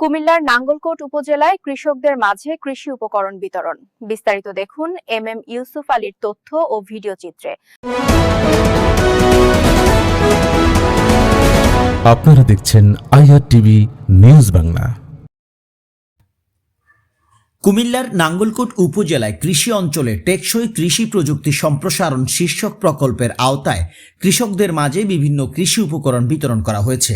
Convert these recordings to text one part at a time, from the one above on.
কুমিল্লার নাঙ্গলকোট উপজেলায় কৃষকদের মাঝে কৃষি উপকরণ বিতরণ। বিস্তারিত দেখুন এম এম ইউসুফ আলীর তথ্য ও ভিডিও চিত্রে। আপনারা দেখছেন আইআর টিভি নিউজ বাংলা। কুমিল্লার নাঙ্গলকোট উপজেলায় কৃষি অঞ্চলে টেকসই কৃষি প্রযুক্তি সম্প্রসারণ শীর্ষক প্রকল্পের আওতায় কৃষকদের মাঝে বিভিন্ন কৃষি উপকরণ বিতরণ করা হয়েছে।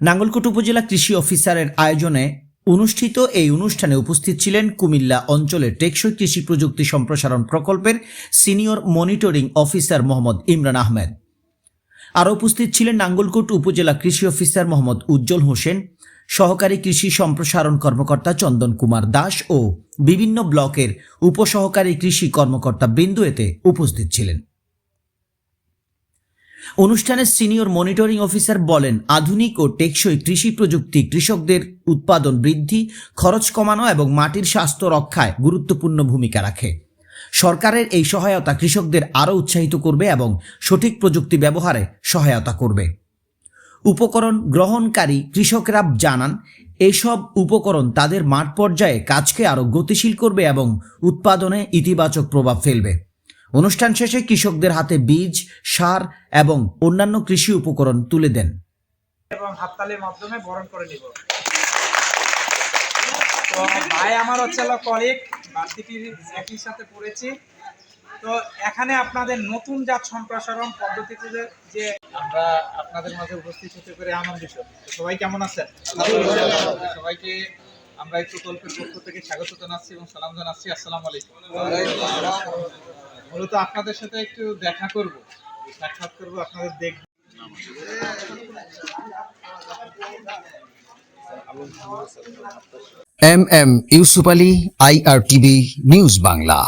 নাঙ্গলকোট উপজেলা কৃষি অফিসারের আয়োজনে অনুষ্ঠিত এই অনুষ্ঠানে উপস্থিত ছিলেন কুমিল্লা অঞ্চলের টেকসই কৃষি প্রযুক্তি সম্প্রসারণ প্রকল্পের senior monitoring officer Mohammad Imran Ahmed. আরও উপস্থিত ছিলেন নাঙ্গলকোট উপজেলা কৃষি অফিসার মোহাম্মদ উজ্জ্বল হোসেন, সহকারী কৃষি সম্প্রসারণ কর্মকর্তা চন্দন কুমার দাস ও বিভিন্ন ব্লকের উপসহকারী কৃষি কর্মকর্তা বৃন্দ এতে উপস্থিত ছিলেন। অনুষ্ঠানে সিনিয়র মনিটরিং অফিসার বলেন, আধুনিক ও টেকসই কৃষি প্রযুক্তি কৃষকদের উৎপাদন বৃদ্ধি, খরচ কমানো এবং মাটির স্বাস্থ্য রক্ষায় গুরুত্বপূর্ণ ভূমিকা রাখে। সরকারের এই সহায়তা কৃষকদের আরও উৎসাহিত করবে এবং সঠিক প্রযুক্তি ব্যবহারে সহায়তা করবে। উপকরণ গ্রহণকারী কৃষকরা জানান, এসব উপকরণ তাদের মাঠ পর্যায়ে কাজকে আরও গতিশীল করবে এবং উৎপাদনে ইতিবাচক প্রভাব ফেলবে। অনুষ্ঠান শেষে কৃষকদের হাতে বীজ, সার এবং অন্যান্য কৃষি উপকরণ তুলে দেন। এবং হাততালির মাধ্যমে বরণ করে নিব। তো ভাই আমার হচ্ছে হলো কলিগ একই সাথে পড়েছি। তো এখানে আপনাদের নতুন জাত সম্প্রসারণ পদ্ধতিতে যে- আমরা আপনাদের মাঝে উপস্থিত হতে পেরে আনন্দিত। সবাই কেমন আছেন? সবাইকে আমরা এই প্রকল্পের পক্ষ থেকে স্বাগত জানাচ্ছি এবং সালাম জানাচ্ছি। আসসালামু আলাইকুম। মূলত আপনাদের সাথে একটু দেখা করব। সাক্ষাৎ করব, আপনাদের দেখব। M M Yusuf Ali TV news Bangla.